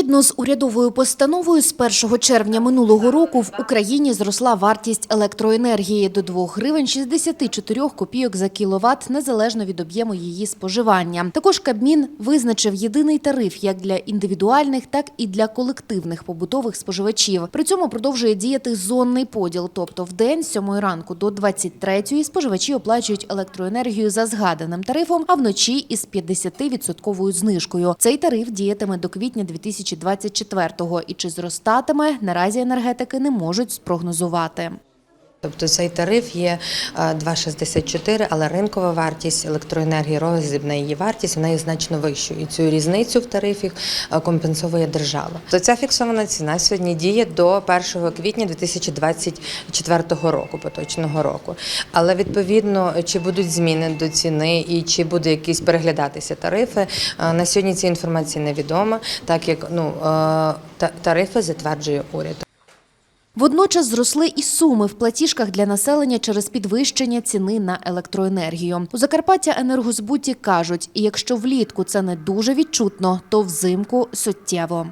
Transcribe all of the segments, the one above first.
Згідно з урядовою постановою, з 1 червня минулого року в Україні зросла вартість електроенергії до 2 гривень 64 копійок за кіловат, незалежно від об'єму її споживання. Також Кабмін визначив єдиний тариф як для індивідуальних, так і для колективних побутових споживачів. При цьому продовжує діяти зонний поділ, тобто в день з 7 ранку до 23 споживачі оплачують електроенергію за згаданим тарифом, а вночі із 50% знижкою. Цей тариф діятиме до квітня 2024-го. І чи зростатиме, наразі енергетики не можуть спрогнозувати. Тобто цей тариф є е, 2,64, але ринкова вартість електроенергії, розібна її вартість, вона є значно вищою. І цю різницю в тарифі е, компенсовує держава. То ця фіксована ціна сьогодні діє до 1 квітня 2024 року, поточного року. Але відповідно, чи будуть зміни до ціни і чи буде якісь переглядатися тарифи, е, на сьогодні ця інформація невідома, так як ну, е, та- тарифи затверджує уряд. Водночас зросли і суми в платіжках для населення через підвищення ціни на електроенергію. У Закарпаття енергозбуті кажуть, і якщо влітку це не дуже відчутно, то взимку суттєво.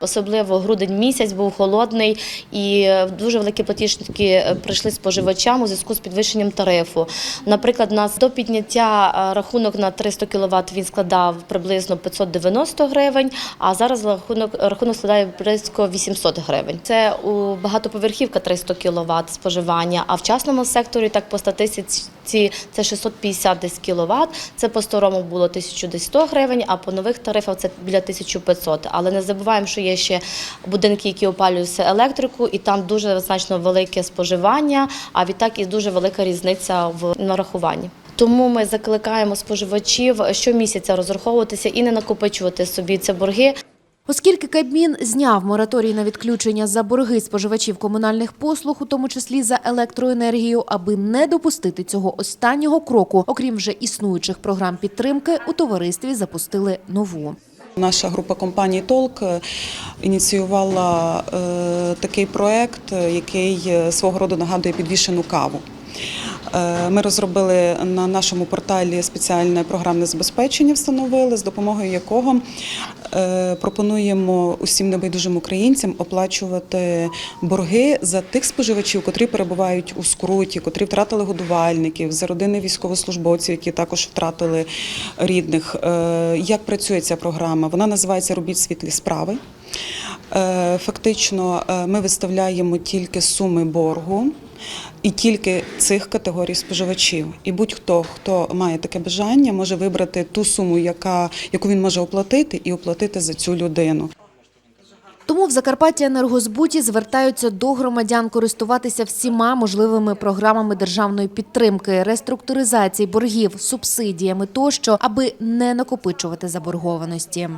Особливо грудень місяць був холодний і е, дуже великі платіжки е, прийшли споживачам у зв'язку з підвищенням тарифу. Наприклад, нас до підняття е, рахунок на 300 кВт він складав приблизно 590 гривень, а зараз рахунок, рахунок складає близько 800 гривень. Це у багатоповерхівка 300 кВт споживання, а в частному секторі так по статистиці це 650 десь кВт, це по старому було 1100 гривень, а по нових тарифах це біля 1500. Але не забуваємо, що є ще будинки, які опалюються електрику, і там дуже значно велике споживання, а відтак і дуже велика різниця в нарахуванні. Тому ми закликаємо споживачів щомісяця розраховуватися і не накопичувати собі ці борги. Оскільки Кабмін зняв мораторій на відключення за борги споживачів комунальних послуг, у тому числі за електроенергію, аби не допустити цього останнього кроку, окрім вже існуючих програм підтримки, у товаристві запустили нову. Наша група компаній Толк е, ініціювала е, такий проект, е, який свого роду нагадує підвішену каву. Е, Ми розробили на нашому порталі спеціальне програмне забезпечення, встановили, з допомогою якого е, пропонуємо усім небайдужим українцям оплачувати борги за тих споживачів, котрі перебувають у скруті, котрі втратили годувальників, за родини військовослужбовців, які також втратили рідних. Е, Як працює ця програма? Вона називається Робіть світлі справи. Фактично, ми виставляємо тільки суми боргу і тільки цих категорій споживачів. І будь-хто, хто має таке бажання, може вибрати ту суму, яка, яку він може оплатити, і оплатити за цю людину. Тому в Закарпатті енергозбуті звертаються до громадян користуватися всіма можливими програмами державної підтримки, реструктуризації боргів, субсидіями тощо, аби не накопичувати заборгованості.